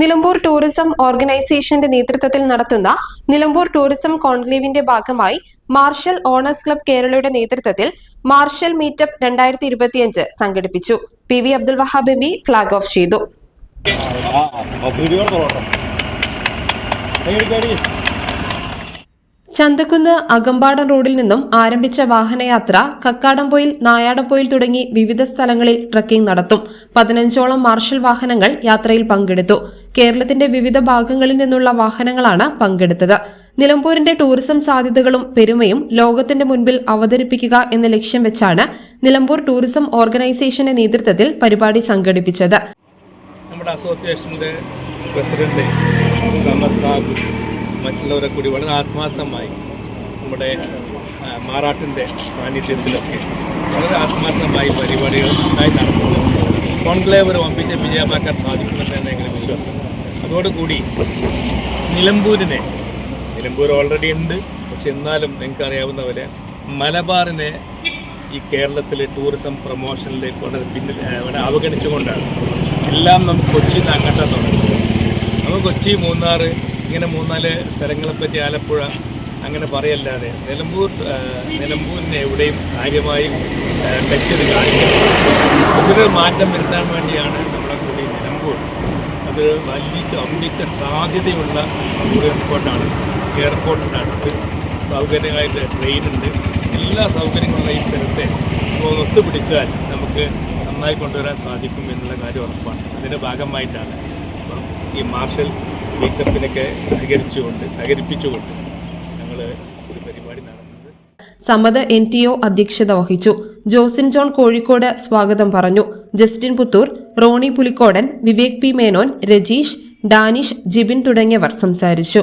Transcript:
Nilambur tourism ഓർഗനൈസേഷന്റെ നേതൃത്വത്തിൽ നടത്തുന്ന നിലമ്പൂർ ടൂറിസം കോൺക്ലേവിന്റെ ഭാഗമായി മാർഷൽ ഓണേഴ്സ് ക്ലബ് കേരളയുടെ നേതൃത്വത്തിൽ മാർഷൽ മീറ്റപ്പ് രണ്ടായിരത്തി ഇരുപത്തിയഞ്ച് സംഘടിപ്പിച്ചു. P V Abdul Wahab M P off ചെയ്തു. ചന്തക്കുന്ന് അകമ്പാടം റോഡിൽ നിന്നും ആരംഭിച്ച വാഹനയാത്ര കക്കാടംപൊയിൽ നായാടംപൊയിൽ തുടങ്ങി വിവിധ സ്ഥലങ്ങളിൽ ട്രക്കിംഗ് നടത്തും. പതിനഞ്ചോളം മാർഷൽ വാഹനങ്ങൾ യാത്രയിൽ പങ്കെടുത്തു. കേരളത്തിന്റെ വിവിധ ഭാഗങ്ങളിൽ നിന്നുള്ള വാഹനങ്ങളാണ് പങ്കെടുത്തത്. നിലമ്പൂരിന്റെ ടൂറിസം സാധ്യതകളും പെരുമയും ലോകത്തിന്റെ മുൻപിൽ അവതരിപ്പിക്കുക എന്ന ലക്ഷ്യം വെച്ചാണ് നിലമ്പൂർ ടൂറിസം ഓർഗനൈസേഷന്റെ നേതൃത്വത്തിൽ പരിപാടി സംഘടിപ്പിച്ചത്. നമ്മുടെ അസോസിയേഷന്റെ സമദ് മറ്റുള്ളവരെ കൂടി വളരെ ആത്മാർത്ഥമായി നമ്മുടെ മാറാട്ടിന്റെ സാന്നിധ്യത്തിലൊക്കെ വളരെ ആത്മാർത്ഥമായി പരിപാടികൾ ഉണ്ടായി നടത്തുന്നത് കോൺക്ലേവ് ഒരു വമ്പിച്ച വിജയമാക്കാൻ തന്നെ എങ്ങനെ വിശ്വാസം. അതോടുകൂടി നിലമ്പൂരിനെ നിലമ്പൂർ ഓൾറെഡി ഉണ്ട്. പക്ഷെ എന്നാലും നിങ്ങൾക്ക് അറിയാവുന്ന പോലെ മലബാറിനെ ഈ കേരളത്തിലെ ടൂറിസം പ്രൊമോഷനിലേക്ക് വളരെ പിന്നിൽ വളരെ അവഗണിച്ചുകൊണ്ടാണ്. എല്ലാം നമുക്ക് കൊച്ചിയിൽ നിന്ന് അങ്ങോട്ടാണ് തുടങ്ങുന്നത്. നമുക്ക് കൊച്ചി മൂന്നാർ ഇങ്ങനെ മൂന്നാൽ സ്ഥലങ്ങളെപ്പറ്റി ആലപ്പുഴ അങ്ങനെ പറയല്ലാതെ നിലമ്പൂർ നിലമ്പൂരിനെ എവിടെയും കാര്യമായി ടച്ച് ചെയ്ത് കാണിക്കുന്നത് ഇതിനൊരു മാറ്റം വരുത്താൻ വേണ്ടിയാണ് നമ്മുടെ കൂടി നിലമ്പൂർ. അത് വലിയ അമ്പിച്ച സാധ്യതയുള്ള ടൂറിസം സ്പോട്ടാണ് എയർപോർട്ടിന്റെ അടുത്ത് സൗകര്യമായിട്ട് ട്രെയിനുണ്ട്. എല്ലാ സൗകര്യങ്ങളുള്ള ഈ സ്ഥലത്തെ ഒത്തുപിടിച്ചാൽ നമുക്ക് നന്നായി കൊണ്ടുവരാൻ സാധിക്കും എന്നുള്ള കാര്യം ഉറപ്പാണ്. അതിന്റെ ഭാഗമായിട്ടാണ് ഈ മാർഷൽ മീറ്റപ്പിനൊക്കെ സഹകരിച്ചുകൊണ്ട് സഹകരിപ്പിച്ചുകൊണ്ട് ഞങ്ങൾ ഒരു പരിപാടി നടത്തുന്നത്. സമദ് എൻ ടി ഒ അധ്യക്ഷത വഹിച്ചു. ജോസിൻ ജോൺ കോഴിക്കോട് സ്വാഗതം പറഞ്ഞു. Justin Puthur Ronnie Pulikkodan Vivek P Menon Rajeesh Danish Jibin തുടങ്ങിയവർ സംസാരിച്ചു.